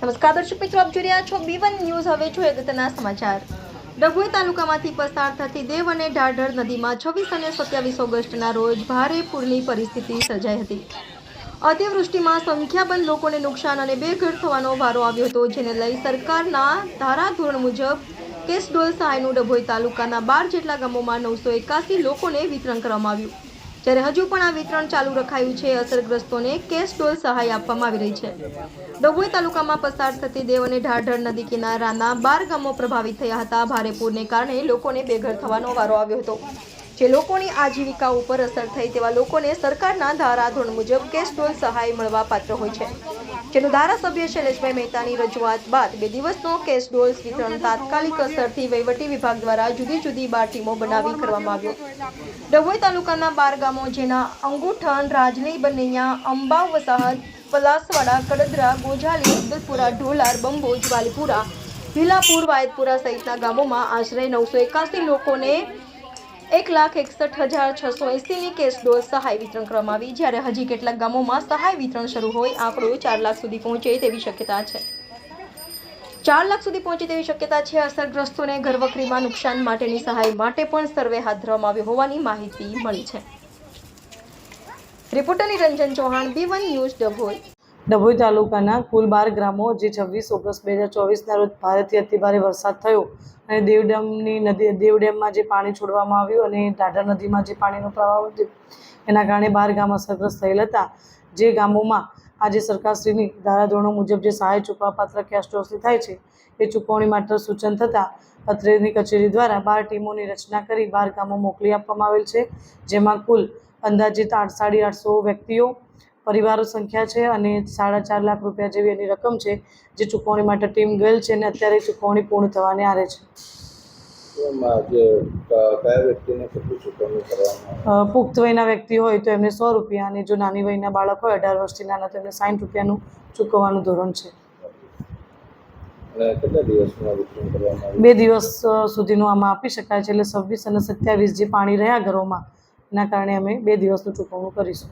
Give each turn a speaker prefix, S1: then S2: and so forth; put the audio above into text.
S1: નમસ્કાર દર્શક મિત્રો, આપ જોઈ રહ્યા છો બી વન ન્યૂઝ હવે જોઈએ અગત્યના સમાચાર. ડભોઈ તાલુકામાંથી પસાર થતી દેવ અને ઢાઢર નદીમાં છવ્વીસ અને સત્યાવીસ ઓગસ્ટના રોજ ભારે પૂરની પરિસ્થિતિ સર્જાઈ હતી. અતિવૃષ્ટિમાં સંખ્યાબંધ લોકોને નુકસાન અને બેઘર થવાનો વારો આવ્યો હતો, જેને લઈ સરકારના ધારાધોરણ મુજબ કેસડોલ સહાયનું ડભોઈ તાલુકાના બાર જેટલા ગામોમાં નવસો એકાસી લોકોને વિતરણ કરવામાં આવ્યું. જ્યારે હજુ પણ આ વિતરણ ચાલુ રખાયું છે. અસરગ્રસ્તોને કેશ ડોલ સહાય આપવામાં આવી રહી છે. ડભોઈ તાલુકામાં પસાર થતી દેવ અને ઢાઢર નદી કિનારાના બાર ગામો પ્રભાવિત થયા હતા. ભારે પૂરને કારણે લોકોને બેઘર થવાનો વારો આવ્યો હતો. જે લોકોની આજીવિકા ઉપર અસર થઈ તેવા લોકોને સરકારના ધારાધોરણ મુજબ કેશ ડોલ સહાય મળવા પાત્ર હોય છે. જેનું ધારાસભ્ય શૈલેષભાઈ મહેતાની રજૂઆત બાદ બે દિવસનો કેશ ડોલ્સ વિતરણ તાત્કાલિક અસરથી વહીવટી વિભાગ દ્વારા જુદી જુદી બાર ટીમો બનાવી કરવામાં આવ્યો. ડભોઈ તાલુકાના બાર ગામો જેના અંગુઠણ રાજલી બનૈયા અંબા વસાહત, પલાસવાડા, કડદરા, ગોઝાલી, અબ્દુલપુરા, ઢોલાર, બંબોજ, વાલીપુરા, ભીલાપુર વાયદપુરા સહિતના ગામોમાં આશરે નવસો એકાસી લોકોને એક લાખ એકસઠ હજાર છસો એંસીની કેસ ડોઝ સહાય વિતરણ કરવામાં આવી. જ્યારે હજી કેટલાક ગામોમાં સહાય વિતરણ શરૂ હોય, આંકડો ચાર લાખ સુધી પહોંચે તેવી શક્યતા છે. ચાર લાખ સુધી પહોંચે તેવી શક્યતા છે. અસરગ્રસ્તોને ઘરવખરીમાં નુકસાન માટેની સહાય માટે પણ સર્વે હાથ ધરવામાં આવ્યો હોવાની માહિતી મળી છે. Reporter Niranjan Chauhan, B one news Dabhoi.
S2: Dabhoi તાલુકાના કુલ બાર ગ્રામો, જે છવ્વીસ ઓગસ્ટ બે હજાર ચોવીસના રોજ ભારેથી અતિભારે વરસાદ થયો. અને દેવડેમની નદી, દેવડેમમાં જે પાણી છોડવામાં આવ્યું અને ઢાઢર નદીમાં જે પાણીનો પ્રવાહ વધ્યો એના કારણે બાર ગામ અસરગ્રસ્ત થયેલ હતા. જે ગામોમાં આજે સરકારશ્રીની ધારાધોરણો મુજબ જે સહાય ચૂકવવાપાત્ર પાત્ર ડોસની થાય છે, એ ચૂકવણી માત્ર સૂચન થતાં અત્રેની કચેરી દ્વારા બાર ટીમોની રચના કરી બાર ગામો મોકલી આપવામાં આવેલ છે, જેમાં કુલ અંદાજિત આઠ સાડી આઠસો વ્યક્તિઓ પરિવારો સંખ્યા છે અને સાડા ચાર લાખ રૂપિયા જેવી એની રકમ છે જે ચૂકવણી માટે ટીમ ગયેલ છે અને અત્યારે ચૂકવણી પૂર્ણ થવાને આરે છે. પુખ્ત વયના વ્યક્તિ હોય તો એમને સો રૂપિયા અને જો નાની વયના બાળક હોય અઢાર વર્ષથી નાના તો એમને સાઠ રૂપિયાનું ચૂકવવાનું ધોરણ છે. બે દિવસ સુધીનું આમાં આપી શકાય છે એટલે છવ્વીસ અને સત્યાવીસ જે પાણી રહ્યા ઘરોમાં એના કારણે અમે બે દિવસનું ચૂકવણું કરીશું.